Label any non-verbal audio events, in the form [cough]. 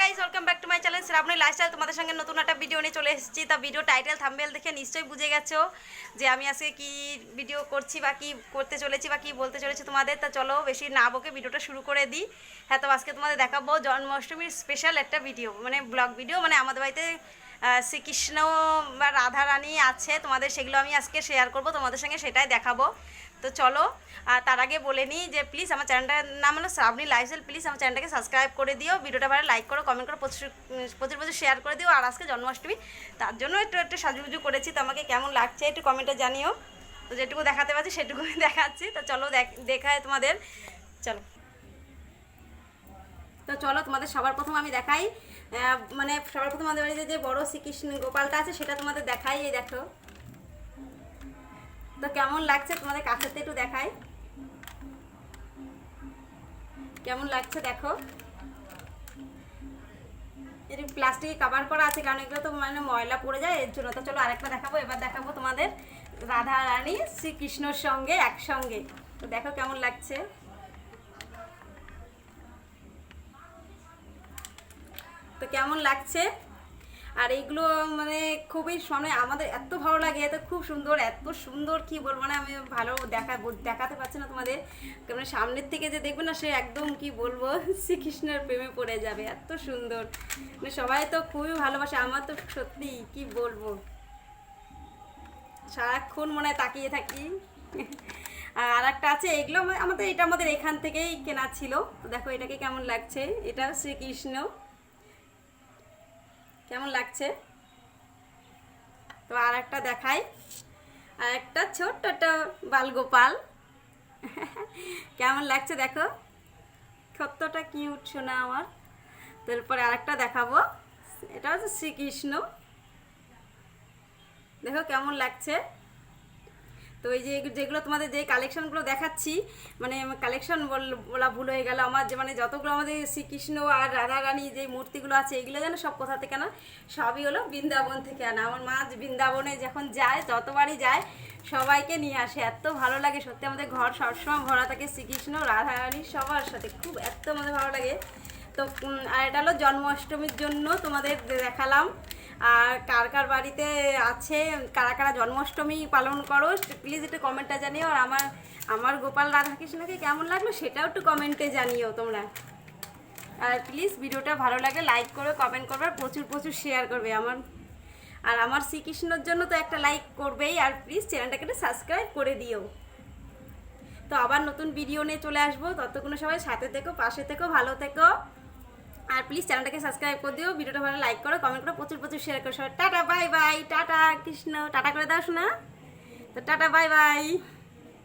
Guys welcome back to my channel Shrabani lifestyle তোমাদের সঙ্গে নতুন একটা ভিডিও নিয়ে চলে এসেছি। তা ভিডিও টাইটেল থাম্বেল দেখে নিশ্চয়ই বুঝে গেছো যে আমি আজকে কি ভিডিও করছি বা কি করতে চলেছি বা কি বলতে চলেছি তোমাদের। তা চলো, বেশি না বকে ভিডিওটা শুরু করে দিই। হ্যাঁ তো আজকে তোমাদের দেখাবো জন্মাষ্টমীর স্পেশাল একটা ভিডিও মানে ব্লগ ভিডিও মানে আমাদের বাড়িতে শ্রীকৃষ্ণ বা রাধা রানী আছে। তোমাদের সেগুলো আমি আজকে শেয়ার করব, তোমাদের সঙ্গে সেটাই দেখাবো। তো চলো তার আগে বলে নিই যে প্লিজ আমার চ্যানেলটার নাম হলো শ্রাবণী লাইফস্টাইল প্লিজ আমার চ্যানেলটাকে সাবস্ক্রাইব করে দিও, ভিডিওটা ভালো লাইক করো কমেন্ট করো, প্রচুর প্রচুর প্রচুর শেয়ার করে দিও, আর আজকে জন্মাষ্টমী, তার জন্য একটু একটু সাজুগুজু করেছি, তো আমাকে কেমন লাগছে একটু কমেন্টে জানিও। তো যেটুকু দেখাতে পারছি সেটুকু [laughs] দেখাচ্ছি, তো চলো দেখ- দেখায় তোমাদের, চলো। তো চলো তোমাদের সবার প্রথম আমি দেখাই মানে সবার প্রথম আমাদের বাড়িতে যে বড় শ্রীকৃষ্ণ গোপালটা আছে, সেটা তোমাদের দেখাই, এই দেখো। তো কেমন লাগছে তোমাদের কাছেতে একটু দেখাই? কেমন লাগছে দেখো? এর প্লাস্টিকে কাভার করা আছে, কারণ এগুলো তো মানে ময়লা পড়ে যায়, এর জন্য তো চলো আরেকটা দেখাবো, এবার দেখাবো তোমাদের রাধা রানী শ্রীকৃষ্ণর সঙ্গে একসঙ্গে। তো দেখো কেমন লাগছে। তো কেমন লাগছে? আর এইগুলো মানে খুবই মানে আমাদের এত ভালো লাগে, এত খুব সুন্দর, এত সুন্দর কি বলব মানে আমি ভালো দেখা দেখাতে পারছি না তোমাদের। মানে সামনের থেকে যে দেখবে না, সে একদম কি বলব, [laughs] শ্রীকৃষ্ণের প্রেমে পড়ে যাবে, এত সুন্দর। মানে সবাই তো খুবই ভালোবাসে, আমার তো সত্যি কি বলব। সারাক্ষণ মনে হয় তাকিয়ে থাকি। আর একটা আছে, এগুলো আমাদের এটা আমাদের এখান থেকেই কেনা ছিল। দেখো, এটাকে কেমন লাগছে? এটা শ্রীকৃষ্ণ। কেমন লাগছে? তো আর একটা দেখাই। আর একটা ছোট্ট একটা বালগোপাল। কেমন লাগছে দেখো? কতটা কিউট শোনা আমার। তারপরে আরেকটা দেখাবো। এটা হচ্ছে শ্রীকৃষ্ণ। দেখো কেমন লাগছে? তো এই যে যেগুলো তোমাদের যে কালেকশনগুলো দেখাচ্ছি মানে কালেকশন বলা ভুল হয়ে গেল। আমার যে মানে যতগুলো আমাদের শ্রীকৃষ্ণ আর রাধা রানী যে মূর্তিগুলো আছে, এগুলো যেন সব কোথা থেকে না সবই হলো বৃন্দাবন থেকে আনা। আমার মা বৃন্দাবনে যখন যায়, যতবারই যায়, সবাইকে নিয়ে আসে। এত ভালো লাগে সত্যি আমাদের ঘর সবসময় ভরা থাকে শ্রীকৃষ্ণ, রাধা রানী সবার সাথে। খুব এত আমাদের ভালো লাগে। তো আর এটা হলো জন্মাষ্টমীর জন্য তোমাদের দেখালাম। আর কার কার বাড়িতে আছে, কারা কারা জন্মাষ্টমী পালন করো প্লিজ একটু কমেন্টটা জানিও। আর আমার আমার গোপাল রাধাকৃষ্ণকে কেমন লাগল সেটাও একটু কমেন্টে জানিও তোমরা। আর প্লিজ ভিডিওটা ভালো লাগে লাইক করবে কমেন্ট করবে, আর প্রচুর প্রচুর শেয়ার করবে আমার। আর আমার শ্রীকৃষ্ণর জন্য তো একটা লাইক করবেই, আর প্লিজ চ্যানেলটাকে একটু সাবস্ক্রাইব করে দিও। তো আবার নতুন ভিডিও নিয়ে চলে আসব। ততক্ষণ সবাই সাথে থেকো, পাশে থেকো, ভালো থেকো। আর প্লিজ চ্যানেলটাকে সাবস্ক্রাইব করে দিও ভিডিওটা ভালো লাইক করো কমেন্ট করো, প্রচুর প্রচুর শেয়ার করো tata bye bye tata, Krishna. Tata করে দাও শোনা তো টাটা বাই বাই